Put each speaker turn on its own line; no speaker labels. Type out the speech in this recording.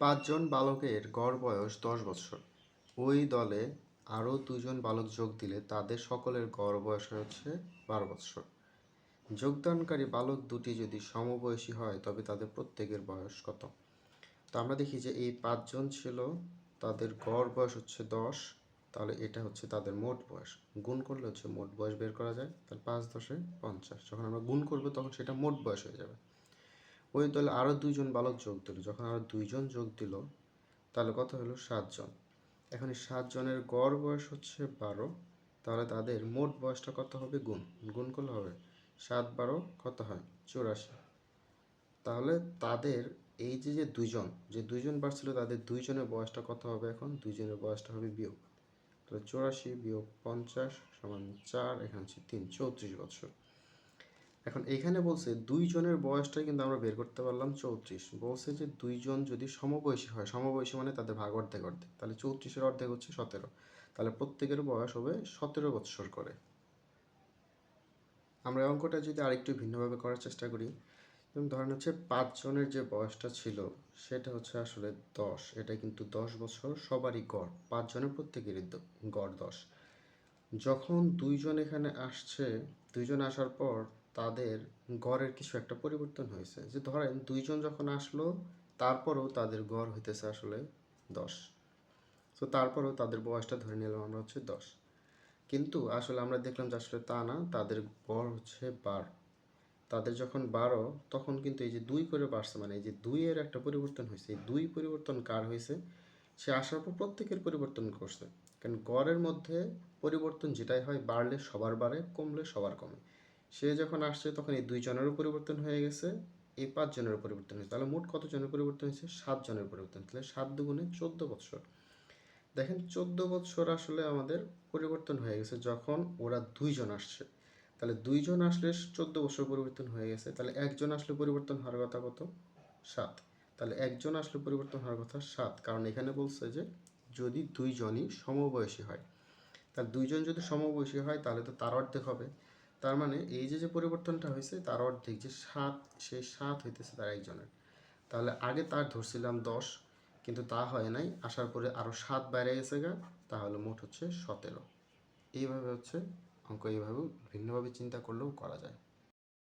পাঁচজন বালকের গড় বয়স দশ বছর। ওই দলে আরও দুজন বালক যোগ দিলে তাদের সকলের গড় বয়স হচ্ছে বারো বছর। যোগদানকারী বালক দুটি যদি সমবয়সী হয়, তবে তাদের প্রত্যেকের বয়স কত? তো আমরা দেখি যে এই পাঁচজন ছিল, তাদের গড় বয়স হচ্ছে দশ, তাহলে এটা হচ্ছে তাদের মোট বয়স। গুণ করলে হচ্ছে মোট বয়স বের করা যায়, তাহলে পাঁচ দশে পঞ্চাশ। যখন আমরা গুণ করব, তখন সেটা মোট বয়স হয়ে যাবে। ওই দলে আরও দুইজন বালক যোগ দিল। যখন আরও দুইজন যোগ দিল, তাহলে কত হলো? সাতজন। এখন এই সাতজনের গড় বয়স হচ্ছে বারো। তাহলে তাদের মোট বয়সটা কত হবে? গুণ। গুণ করলে হবে সাত বারো কত হয়? চুরাশি। তাহলে তাদের এই যে যে দুইজন যে দুইজন বাড়ছিল, তাদের দুইজনের বয়সটা কত হবে এখন? দুইজনের বয়সটা হবে বিয়োগ। তাহলে চুরাশি বিয়োগ পঞ্চাশ সমান চার, এখানে হচ্ছে তিন, চৌত্রিশ বছর এখন এখানে বলছে দুইজনের বয়সটাই কিন্তু আমরা বের করতে পারলাম চৌত্রিশ। বলছে যে দুইজন যদি সমবয়সী হয়, সমবয়সী মানে তাদের ভাগ অর্ধেক অর্ধেক। তাহলে চৌত্রিশের অর্ধেক হচ্ছে সতেরো। তাহলে প্রত্যেকের বয়স হবে সতেরো বৎসর করে। আমরা অঙ্কটা যদি আরেকটু ভিন্নভাবে করার চেষ্টা করি, যেমন ধরেন হচ্ছে পাঁচজনের যে বয়সটা ছিল, সেটা হচ্ছে আসলে দশ। এটা কিন্তু দশ বছর সবারই গড়, পাঁচজনের প্রত্যেকেরই গড় দশ। যখন দুইজন এখানে আসছে, দুইজন আসার পর তাদের গড়ের কিছু একটা পরিবর্তন হয়েছে। যে ধরেন দুইজন যখন আসলো, তারপরেও তাদের গড় হইতেছে আসলে দশ। তো তারপরেও তাদের বয়সটা ধরে নিলাম আমরা হচ্ছে দশ। কিন্তু আসলে আমরা দেখলাম যে আসলে তা না, তাদের গড় হচ্ছে বারো। তাদের যখন বারো, তখন কিন্তু এই যে দুই করে বাড়ছে মানে এই যে দুইয়ের একটা পরিবর্তন হয়েছে। এই দুই পরিবর্তন কার হয়েছে? সে আসার পর প্রত্যেকের পরিবর্তন করছে। কারণ গড়ের মধ্যে পরিবর্তন যেটাই হয়, বাড়লে সবার বাড়ে, কমলে সবার কমে। সে যখন আসছে, তখন এই দুইজনেরও পরিবর্তন হয়ে গেছে, এই পাঁচজনেরও পরিবর্তন হয়েছে। তাহলে মোট কতজনের পরিবর্তন হয়েছে? সাতজনের পরিবর্তন। তাহলে সাত দুগুণে চোদ্দ বছর দেখেন, চোদ্দ বছর আসলে আমাদের পরিবর্তন হয়ে গেছে যখন ওরা দুইজন আসছে। তাহলে দুইজন আসলে চোদ্দ বছর পরিবর্তন হয়ে গেছে। তাহলে একজন আসলে পরিবর্তন হওয়ার কথা কত? সাত। তাহলে একজন আসলে পরিবর্তন হওয়ার কথা সাত। কারণ এখানে বলছে যে যদি দুইজনই সমবয়সী হয়। তাহলে দুইজন যদি সমবয়সী হয়, তাহলে তো তার অর্ধেক হবে। তার মানে এই যে যে পরিবর্তনটা হয়েছে, তার অর্ধেক যে সাত, সেই সাত হইতেছে তার একজনের। তাহলে আগে তার ধরছিলাম দশ, কিন্তু তা হয় নাই, আসার পরে আরও সাত বাইরে গেছে গা, তাহলে মোট হচ্ছে সতেরো। এইভাবে হচ্ছে অঙ্ক এইভাবে ভিন্নভাবে চিন্তা করলেও করা যায়।